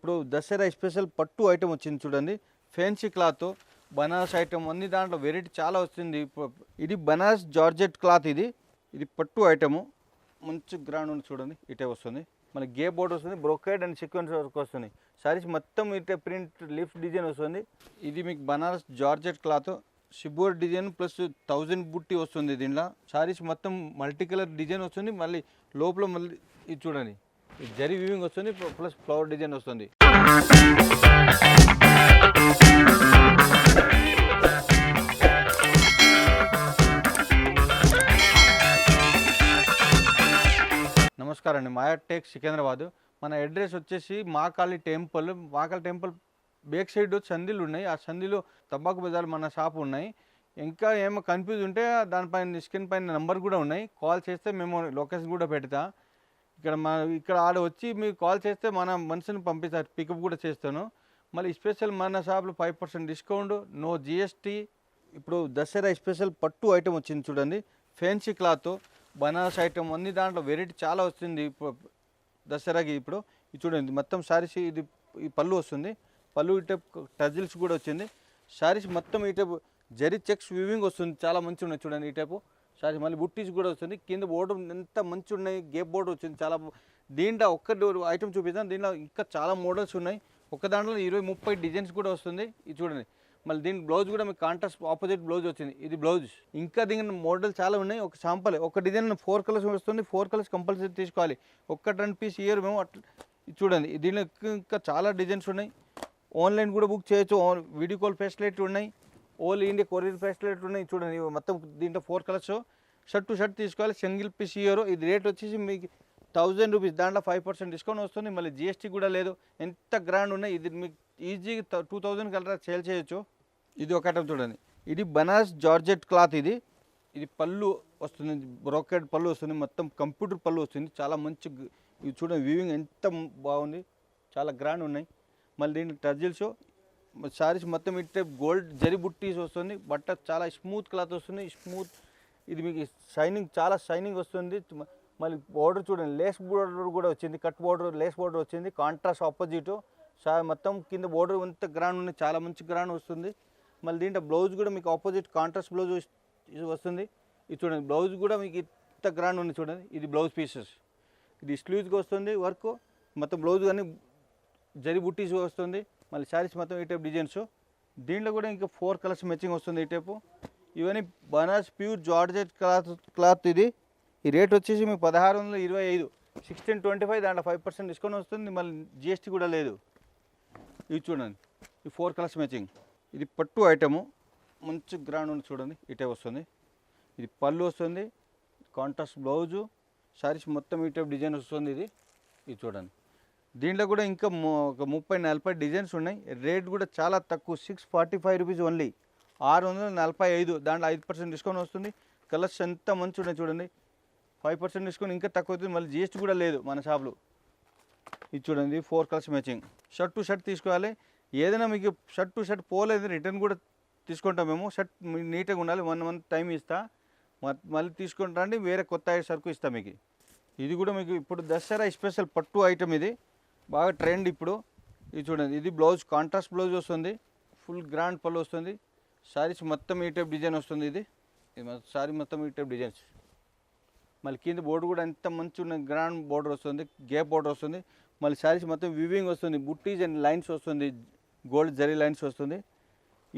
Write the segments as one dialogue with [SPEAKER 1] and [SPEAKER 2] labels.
[SPEAKER 1] ఇప్పుడు దసరా స్పెషల్ పట్టు ఐటమ్ వచ్చింది చూడండి. ఫ్యాన్సీ క్లాత్ బనారస్ ఐటమ్ అన్ని దాంట్లో వెరైటీ చాలా వస్తుంది. ఇది బనారస్ జార్జెట్ క్లాత్ ఇది. ఇది పట్టు ఐటము. మంచి గ్రాండ్ ఉంది చూడండి. ఇటే వస్తుంది. మన గే బోర్డ్ వస్తుంది. బ్రొకేడ్ అండ్ సీక్వెన్స్ వర్క్ వస్తుంది. సారీస్ మొత్తం ఇటే ప్రింట్ లిఫ్ట్ డిజైన్ వస్తుంది. ఇది మీకు Banaras georgette cloth shibori design plus thousand బుట్టి వస్తుంది దీంట్లో. సారీస్ మొత్తం మల్టీ కలర్ డిజైన్ వస్తుంది. మళ్ళీ లోపల మళ్ళీ ఇది చూడండి. జరీ వీవింగ్ వస్తుంది ప్లస్ ఫ్లవర్ డిజైన్ వస్తుంది. నమస్కారం అండి మాయా టేక్ సికింద్రాబాద్. మన అడ్రస్ వచ్చేసి Mahakali temple. Mahakali temple back side సందిలు ఉన్నాయి. ఆ సందిలో తబ్బాకు బజార్ మన షాప్ ఉన్నాయి. ఇంకా ఏమో కన్ఫ్యూజ్ ఉంటే దానిపైన స్క్రీన్ పైన నెంబర్ కూడా ఉన్నాయి. కాల్ చేస్తే మేము లొకేషన్ కూడా పెడతా. ఇక్కడ మా ఇక్కడ ఆడ వచ్చి మీకు కాల్ చేస్తే మన మనిషిని పంపిస్తారు. పికప్ కూడా చేస్తాను. మళ్ళీ స్పెషల్ మన షాప్లో five percent discount no GST ఇప్పుడు దసరా స్పెషల్ పట్టు ఐటమ్ వచ్చింది చూడండి. ఫ్యాన్సీ క్లాత్ బనారస్ ఐటమ్ అన్ని దాంట్లో వెరైటీ చాలా వస్తుంది. దసరాకి ఇప్పుడు. ఇది చూడండి మొత్తం శారీస్ ఇది ఈ పళ్ళు వస్తుంది. పళ్ళు ఇటే టజిల్స్ కూడా వచ్చింది. శారీస్ మొత్తం ఈ టైపు జరీ చెక్స్ వివింగ్ వస్తుంది. చాలా మంచిగా ఉన్నాయి చూడండి ఈ టైపు. శారీ మళ్ళీ బుట్టీస్ కూడా వస్తుంది. కింద బోర్డు ఎంత మంచిగా ఉన్నాయి గేప్ బోర్డు వచ్చింది. చాలా దీంట్లో ఒక్క ఐటమ్ చూపిస్తాను దీంట్లో ఇంకా చాలా మోడల్స్ ఉన్నాయి. ఒక దాంట్లో ఇరవై ముప్పై డిజైన్స్ కూడా వస్తుంది. ఇది చూడండి. మళ్ళీ దీని బ్లౌజ్ కూడా మీకు కాంట్రాస్ట్ ఆపోజిట్ బ్లౌజ్ వచ్చింది. ఇది బ్లౌజ్. ఇంకా దీని మోడల్ చాలా ఉన్నాయి. ఒక శాంపల్. ఒక డిజైన్ ఫోర్ కలర్స్ వస్తుంది. ఫోర్ కలర్స్ కంపల్సరీ తీసుకోవాలి. ఒక్క టెన్ పీస్ ఇయర్ మేము అట్లా చూడండి. దీనిలో ఇంకా- చాలా డిజైన్స్ ఉన్నాయి. ఆన్లైన్ కూడా బుక్ చేయొచ్చు. వీడియో కాల్ ఫెసిలిటీ ఉన్నాయి. ఓల్ ఇండియా కొరియర్ ఫెసిలిటీ ఉన్నాయి చూడండి మొత్తం దీంట్లో four colours shirt to shirt తీసుకోవాలి సింగిల్ పీస్ ఇయర్ ఇది రేట్ వచ్చేసి మీకు థౌజండ్ రూపీస్ దాంట్లో ఫైవ్ పర్సెంట్ డిస్కౌంట్ వస్తుంది. మళ్ళీ జిఎస్టీ కూడా లేదు. ఎంత గ్రాండ్ ఉన్నాయి ఇది మీకు ఈజీగా టూ థౌజండ్ కలర్ సేల్ చేయొచ్చు. ఇది ఒక ఐటమ్ చూడండి. ఇది బనారస్ జార్జెట్ క్లాత్ ఇది. ఇది పళ్ళు వస్తుంది బ్రోకెడ్ పళ్ళు వస్తుంది మొత్తం కంప్యూటర్ పళ్ళు వస్తుంది. చాలా మంచి ఇది చూడండి వీవింగ్ ఎంత బాగుంది. చాలా గ్రాండ్ ఉన్నాయి. మళ్ళీ దీని టజిల్స్. సారీస్ మొత్తం ఇట్టే గోల్డ్ జరి బుట్టీస్ వస్తుంది బట్ట చాలా స్మూత్ క్లాత్ వస్తుంది స్మూత్. ఇది మీకు షైనింగ్ చాలా షైనింగ్ వస్తుంది. మళ్ళీ బోర్డర్ చూడండి లేస్ బోర్డర్ కూడా వచ్చింది కట్ బోర్డర్ లేస్ బోర్డర్ వచ్చింది కాంట్రాస్ట్ ఆపోజిట్. మొత్తం కింద బోర్డర్ ఎంత గ్రాండ్ ఉంది చాలా మంచి గ్రాండ్ వస్తుంది. మళ్ళీ దీంట్లో బ్లౌజ్ కూడా మీకు ఆపోజిట్ కాంట్రాస్ట్ బ్లౌజ్ వస్తుంది. ఇది చూడండి బ్లౌజ్ కూడా మీకు ఇంత గ్రాండ్ ఉంది చూడండి ఇది బ్లౌజ్ పీసెస్. ఇది స్లీవ్స్కి వస్తుంది వర్క్ మొత్తం బ్లౌజ్ కానీ జరి బుట్టీస్ వస్తుంది. మళ్ళీ శారీస్ మొత్తం ఈ టైప్ డిజైన్స్. దీంట్లో కూడా ఇంకా ఫోర్ కలర్స్ మ్యాచింగ్ వస్తుంది ఈ టైపు. ఇవన్నీ Banaras pure georgette cloth cloth ఇది. ఈ రేట్ వచ్చేసి మీకు పదహారు వందల ఇరవై ఐదు. సిక్స్టీన్ ట్వంటీ ఫైవ్ దాంట్లో ఫైవ్ పర్సెంట్ డిస్కౌంట్ వస్తుంది. మళ్ళీ జిఎస్టీ కూడా లేదు. ఇది చూడండి. ఈ ఫోర్ కలర్స్ మ్యాచింగ్ ఇది పట్టు ఐటము మంచి గ్రాండ్ ఉంది చూడండి. ఇటే వస్తుంది. ఇది పళ్ళు వస్తుంది. Contrast blouse. శారీస్ మొత్తం ఈ టైప్ డిజైన్ వస్తుంది ఇది. ఇది చూడండి. దీంట్లో కూడా ఇంకా ఒక ముప్పై నలభై డిజైన్స్ ఉన్నాయి. రేట్ కూడా చాలా తక్కువ. Six forty five rupees only ఆరు వందల నలభై ఐదు. దాంట్లో ఐదు పర్సెంట్ డిస్కౌంట్ వస్తుంది. కలర్స్ ఎంత మంచి ఉన్నాయి చూడండి. ఫైవ్ పర్సెంట్ డిస్కౌంట్ ఇంకా తక్కువ అవుతుంది. మళ్ళీ జిఎస్టీ కూడా లేదు మన షాప్లో. ఇది చూడండి four colours matching. Shirt to shirt తీసుకోవాలి. ఏదైనా మీకు షర్ట్ టు షర్ట్ పోలేదు రిటర్న్ కూడా తీసుకుంటాం మేము. షర్ట్ నీట్గా ఉండాలి. వన్ మంత్ టైం ఇస్తా. మళ్ళీ తీసుకుంటారండి వేరే కొత్త సరుకు ఇస్తాం మీకు. ఇది కూడా మీకు ఇప్పుడు దసరా స్పెషల్ పట్టు ఐటమ్ ఇది. బాగా ట్రెండ్ ఇప్పుడు. ఇది చూడండి ఇది బ్లౌజ్ కాంట్రాస్ట్ బ్లౌజ్ వస్తుంది. ఫుల్ గ్రాండ్ పళ్ళు వస్తుంది. శారీస్ మొత్తం ఈ టైప్ డిజైన్ వస్తుంది ఇది. ఇది శారీ మొత్తం ఈ టైప్ డిజైన్స్ మళ్ళీ కింద బోర్డు కూడా ఎంత మంచి ఉన్న గ్రాండ్ బోర్డర్ వస్తుంది గేప్ బోర్డర్ వస్తుంది. మళ్ళీ శారీస్ మొత్తం వివింగ్ వస్తుంది బుట్టీస్ అండ్ లైన్స్ వస్తుంది గోల్డ్ జరీ లైన్స్ వస్తుంది.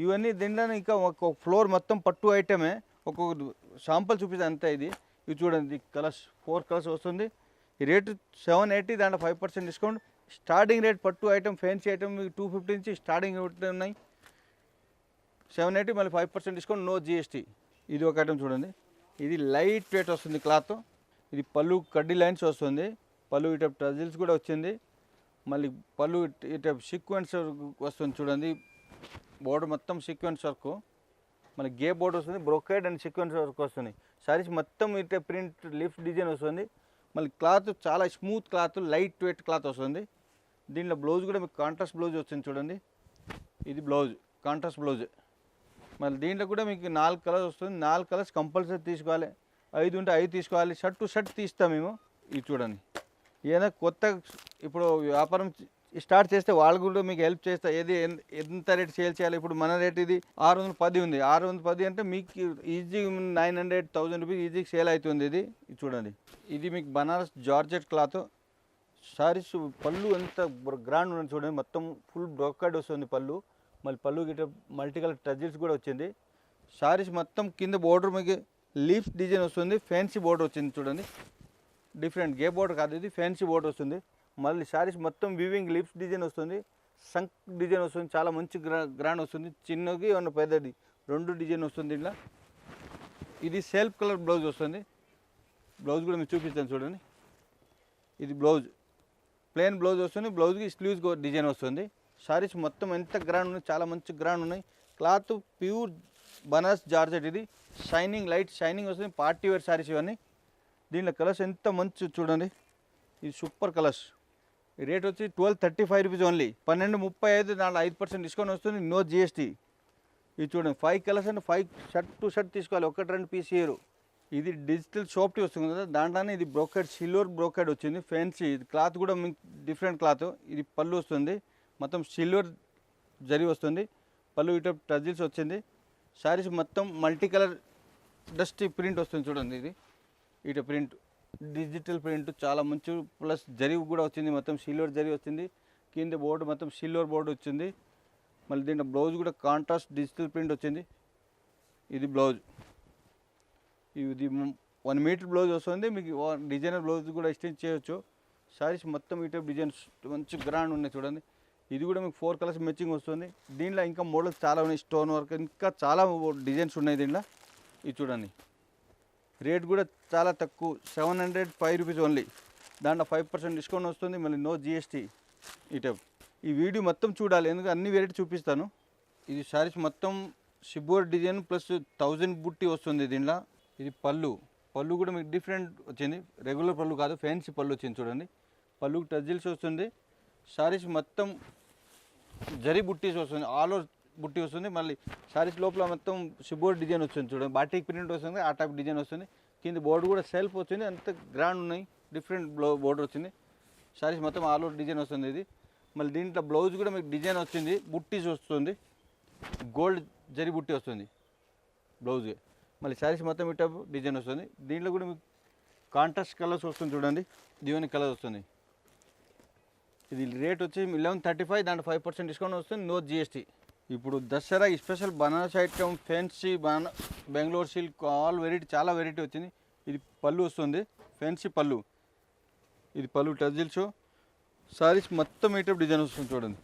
[SPEAKER 1] ఇవన్నీ తినడానికి ఇంకా ఒక ఫ్లోర్ మొత్తం పట్టు ఐటమే ఒక్కొక్క శాంపుల్ చూపిస్తే అంతే ఇది. ఇవి చూడండి కలర్స్ ఫోర్ కలర్స్ వస్తుంది. రేటు సెవెన్ ఎయిటీ దాంట్లో five percent discount starting rate పట్టు ఐటమ్ ఫ్యాన్సీ ఐటమ్ మీకు టూ ఫిఫ్టీ నుంచి స్టార్టింగ్ రేట్ ఉన్నాయి. సెవెన్ ఎయిటీ మళ్ళీ five percent discount no GST ఇది ఒక ఐటమ్ చూడండి. ఇది లైట్ వెయిట్ వస్తుంది క్లాత్ ఇది పళ్ళు కడ్డీ లైన్స్ వస్తుంది. పళ్ళు ఇటు టజిల్స్ కూడా వచ్చింది. మళ్ళీ పళ్ళు ఇటు సీక్వెన్స్ వస్తుంది చూడండి. బోర్డు మొత్తం సీక్వెన్స్ వర్క్ మళ్ళీ గే బోర్డు వస్తుంది. బ్రొకేడ్ అండ్ సీక్వెన్స్ వర్క్ వస్తుంది. సారీస్ మొత్తం ఇటే ప్రింట్ లిఫ్ట్ డిజైన్ వస్తుంది. మళ్ళీ క్లాత్ చాలా smooth cloth light weight cloth వస్తుంది. దీనిలో బ్లౌజ్ కూడా మీకు కాంట్రాస్ట్ బ్లౌజ్ వచ్చింది చూడండి. ఇది బ్లౌజ్ కాంట్రాస్ట్ బ్లౌజ్. మళ్ళీ దీంట్లో కూడా మీకు నాలుగు కలర్స్ వస్తుంది. నాలుగు కలర్స్ కంపల్సరీ తీసుకోవాలి. ఐదు ఉంటే ఐదు తీసుకోవాలి. షర్ట్ టు షర్ట్ తీస్తాం మేము. ఇది చూడండి. ఏదైనా కొత్త ఇప్పుడు వ్యాపారం స్టార్ట్ చేస్తే వాళ్ళు కూడా మీకు హెల్ప్ చేస్తా. ఏది ఎంత రేట్ సేల్ చేయాలి? ఇప్పుడు మన రేట్ ఇది ఆరు వందల పది ఉంది. ఆరు వందల పది అంటే మీకు easy nine hundred thousand rupees easy sale అవుతుంది ఇది. చూడండి. ఇది మీకు బనారస్ జార్జెట్ క్లాత్. సారీస్ పళ్ళు ఎంత గ్రాండ్ ఉంది చూడండి. మొత్తం ఫుల్ బ్రోకర్డ్ వస్తుంది పళ్ళు. మళ్ళీ పళ్ళు గిట్ట మల్టీ కలర్ టజిల్స్ కూడా వచ్చింది. సారీస్ మొత్తం కింద బోర్డర్ మీకు లీఫ్ డిజైన్ వస్తుంది. ఫ్యాన్సీ బోర్డర్ వచ్చింది చూడండి. డిఫరెంట్ గే బోర్డర్ కాదు ఇది. ఫ్యాన్సీ బోర్డర్ వస్తుంది. మళ్ళీ శారీస్ మొత్తం వివింగ్ లిప్స్ డిజైన్ వస్తుంది. సంక్ డిజైన్ వస్తుంది. చాలా మంచి గ్రా గ్రాండ్ వస్తుంది. చిన్నది ఉన్న పెద్దది? రెండు డిజైన్ వస్తుంది ఇలా ఇది సెల్ఫ్ కలర్ బ్లౌజ్ వస్తుంది. బ్లౌజ్ కూడా మీకు చూపిస్తాను చూడండి. ఇది బ్లౌజ్ ప్లెయిన్ బ్లౌజ్ వస్తుంది. బ్లౌజ్కి స్లీవ్స్ డిజైన్ వస్తుంది. శారీస్ మొత్తం ఎంత గ్రాండ్ ఉన్నాయి? చాలా మంచి గ్రాండ్ ఉన్నాయి. క్లాత్ ప్యూర్ బనస్ జార్జెట్ ఇది. షైనింగ్ లైట్ షైనింగ్ వస్తుంది. పార్టీ వేర్ శారీస్ ఇవన్నీ. దీంట్లో కలర్స్ ఎంత మంచి చూడండి. ఇది సూపర్ కలర్స్ రేట్ వచ్చి twelve thirty five rupees only పన్నెండు ముప్పై ఐదు దాంట్లో ఐదు పర్సెంట్ డిస్కౌంట్ వస్తుంది నో జిఎస్టీ ఇది చూడండి five colours and five shirt to shirt తీసుకోవాలి ఒకటి రెండు పీస్ ఇయరు ఇది డిజిటల్ షాప్టీ వస్తుంది కదా దాంట్లోనే ఇది బ్రోకెడ్ సిల్వర్ బ్రోకెడ్ వచ్చింది ఫ్యాన్సీ ఇది క్లాత్ కూడా మీకు డిఫరెంట్ క్లాత్ ఇది పళ్ళు వస్తుంది మొత్తం సిల్వర్ జరి వస్తుంది. పళ్ళు ఇటు టజిల్స్ వచ్చింది. శారీస్ మొత్తం మల్టీ కలర్ డస్ట్ ప్రింట్ వస్తుంది చూడండి ఇది. ఇటు ప్రింట్ డిజిటల్ ప్రింట్ చాలా మంచి ప్లస్ జరి కూడా వచ్చింది. మొత్తం సిల్వర్ జరి వచ్చింది. కింద బోర్డు మొత్తం సిల్వర్ బోర్డు వచ్చింది. మళ్ళీ దీంట్లో బ్లౌజ్ కూడా కాంట్రాస్ట్ డిజిటల్ ప్రింట్ వచ్చింది. ఇది బ్లౌజ్. ఇది వన్ మీటర్ బ్లౌజ్ వస్తుంది. మీకు డిజైనర్ బ్లౌజ్ కూడా ఎక్స్టెండ్ చేయొచ్చు. సారీస్ మొత్తం ఇటు డిజైన్స్ మంచి గ్రాండ్ ఉన్నాయి చూడండి. ఇది కూడా మీకు ఫోర్ కలర్స్ మ్యాచింగ్ వస్తుంది. దీంట్లో ఇంకా మోడల్స్ చాలా ఉన్నాయి. స్టోన్ వర్క్ ఇంకా చాలా డిజైన్స్ ఉన్నాయి దీంట్లో. ఇది చూడండి. రేట్ కూడా చాలా తక్కువ. Seven hundred five rupees only. దాంట్లో ఫైవ్ పర్సెంట్ డిస్కౌంట్ వస్తుంది. మళ్ళీ నో జిఎస్టీ ఈ టైప్ ఈ వీడియో మొత్తం చూడాలి. ఎందుకంటే అన్ని వెరైటీ చూపిస్తాను. ఇది శారీస్ మొత్తం షిబోర్ డిజైన్ ప్లస్ థౌజండ్ బుట్టి వస్తుంది దీనిలో ఇది పళ్ళు. పళ్ళు కూడా మీకు డిఫరెంట్ వచ్చింది. రెగ్యులర్ పళ్ళు కాదు ఫ్యాన్సీ పళ్ళు వచ్చింది చూడండి. పళ్ళు టజిల్స్ వస్తుంది. శారీస్ మొత్తం జరీ బుట్టీస్ వస్తుంది. ఆల్ ఓవర్ బుట్టి వస్తుంది మళ్ళీ శారీస్ లోపల మొత్తం షిబోర్డ్ డిజైన్ వస్తుంది చూడండి. బాటిక్ ప్రింట్ వస్తుంది ఆ టైప్ డిజైన్ వస్తుంది. కింద బోర్డు కూడా సెల్ఫ్ వచ్చింది అంత గ్రాండ్ ఉన్నాయి డిఫరెంట్ బ్లౌ బోర్డర్ వచ్చింది. శారీస్ మొత్తం ఆల్ ఓవర్ డిజైన్ వస్తుంది ఇది. మళ్ళీ దీంట్లో బ్లౌజ్ కూడా మీకు డిజైన్ వచ్చింది బుట్టీస్ వస్తుంది గోల్డ్ జరీ బుట్టి వస్తుంది బ్లౌజ్ మళ్ళీ శారీస్ మొత్తం ఇట్ట డిజైన్ వస్తుంది. దీంట్లో కూడా మీకు కాంట్రాస్ట్ కలర్స్ వస్తుంది చూడండి దీవెని కలర్ వస్తుంది. ఇది రేట్ వచ్చి లెవెన్ థర్టీ ఫైవ్ దాంట్లో ఫైవ్ పర్సెంట్ డిస్కౌంట్ వస్తుంది నో జిఎస్టీ ఇప్పుడు Dasara special Banaras item fancy బనా Bengaluru silk all variety చాలా వెరైటీ వచ్చింది. ఇది పళ్ళు వస్తుంది. ఫెన్సీ పళ్ళు. ఇది పళ్ళు టజిల్స్ సారీస్ మొత్తం మీటప్ డిజైన్ వస్తుంది చూడండి.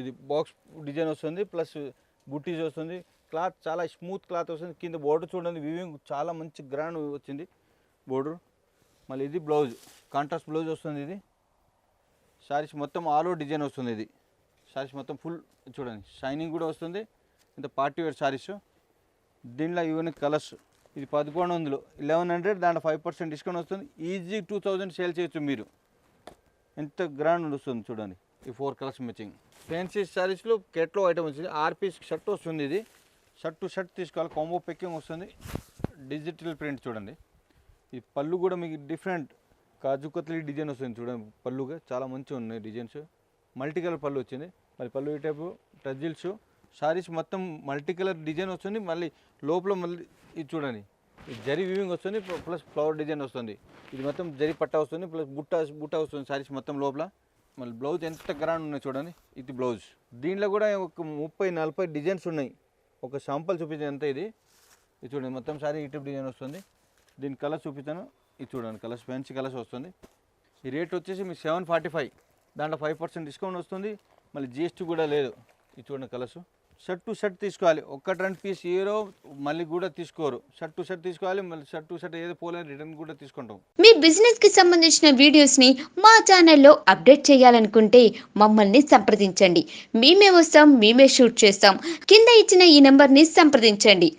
[SPEAKER 1] ఇది బాక్స్ డిజైన్ వస్తుంది ప్లస్ బుట్టీస్ వస్తుంది. క్లాత్ చాలా స్మూత్ క్లాత్ వస్తుంది. కింద బోర్డర్ చూడండి వివింగ్ చాలా మంచి గ్రాండ్ వచ్చింది. బోర్డర్ మళ్ళీ ఇది బ్లౌజ్ కాంట్రాస్ట్ బ్లౌజ్ వస్తుంది ఇది. శారీస్ మొత్తం ఆల్ ఓవర్ డిజైన్ వస్తుంది ఇది. శారీస్ మొత్తం ఫుల్ చూడండి షైనింగ్ కూడా వస్తుంది. ఇంత పార్టీ వేర్ శారీస్. దీనిలో ఇవన్నీ కలర్స్ ఇది పదకొండు వందలు. లెవెన్ హండ్రెడ్ దాంట్లో ఫైవ్ పర్సెంట్ డిస్కౌంట్ వస్తుంది. ఈజీ టూ థౌజండ్ సేల్ చేయొచ్చు మీరు. ఎంత గ్రాండ్ వస్తుంది చూడండి ఈ ఫోర్ కలర్స్ మ్యాచింగ్ ఫ్యాన్సీ శారీస్లో కెట్లో ఐటమ్ వచ్చింది ఆర్ పీస్ షర్ట్ వస్తుంది ఇది. షర్ట్ టు షర్ట్ తీసుకోవాలి కాంబో పెక్కింగ్ వస్తుంది. డిజిటల్ ప్రింట్ చూడండి. ఈ పళ్ళు కూడా మీకు డిఫరెంట్ కాజు కత్లీ డిజైన్ వస్తుంది చూడండి పళ్ళుగా. చాలా మంచిగా ఉన్నాయి డిజైన్స్. మల్టీ కలర్ పళ్ళు వచ్చింది. మరి పళ్ళు టైపు టజిల్స్. శారీస్ మొత్తం మల్టీ కలర్ డిజైన్ వస్తుంది. మళ్ళీ లోపల మళ్ళీ ఇది చూడండి. ఇది జరీ వివింగ్ వస్తుంది ప్లస్ ఫ్లవర్ డిజైన్ వస్తుంది. ఇది మొత్తం జరీ పట్ట వస్తుంది ప్లస్ బుట్ట బుట్ట వస్తుంది శారీస్ మొత్తం లోపల. మళ్ళీ బ్లౌజ్ ఎంత గ్రాండ్ ఉన్నాయి చూడండి. ఇది బ్లౌజ్ దీంట్లో కూడా ఒక ముప్పై నలభై డిజైన్స్ ఉన్నాయి. ఒక శాంపుల్ చూపించాను ఎంత ఇది. ఇది చూడండి మొత్తం సారీ ఇటు డిజైన్ వస్తుంది. దీని కలర్స్ చూపించాను ఇది చూడండి కలర్స్ ఫ్యాన్సీ కలర్స్ వస్తుంది. ఈ రేట్ వచ్చేసి మీకు సెవెన్ ఫార్టీ ఫైవ్ దాంట్లో ఫైవ్ పర్సెంట్ డిస్కౌంట్ వస్తుంది. మళ్ళీ జిఎస్టీ కూడా లేదు. ఇది చూడండి కలర్స్. షర్ట్ టు షర్ట్ తీసుకోవాలి. ఒక్కటి రెండు పీస్ ఏరో మళ్ళీ కూడా తీసుకోరు. షర్ట్ టు షర్ట్ తీసుకోవాలి మళ్ళీ షర్ట్ టు షర్ట్ ఏదో పోలే రిటర్న్ కూడా తీసుకుంటాం.
[SPEAKER 2] మీ బిజినెస్కి సంబంధించిన వీడియోస్ని మా ఛానల్లో అప్డేట్ చేయాలనుకుంటే మమ్మల్ని సంప్రదించండి. మేమే వస్తాం మేమే షూట్ చేస్తాం. కింద ఇచ్చిన ఈ నెంబర్ని సంప్రదించండి.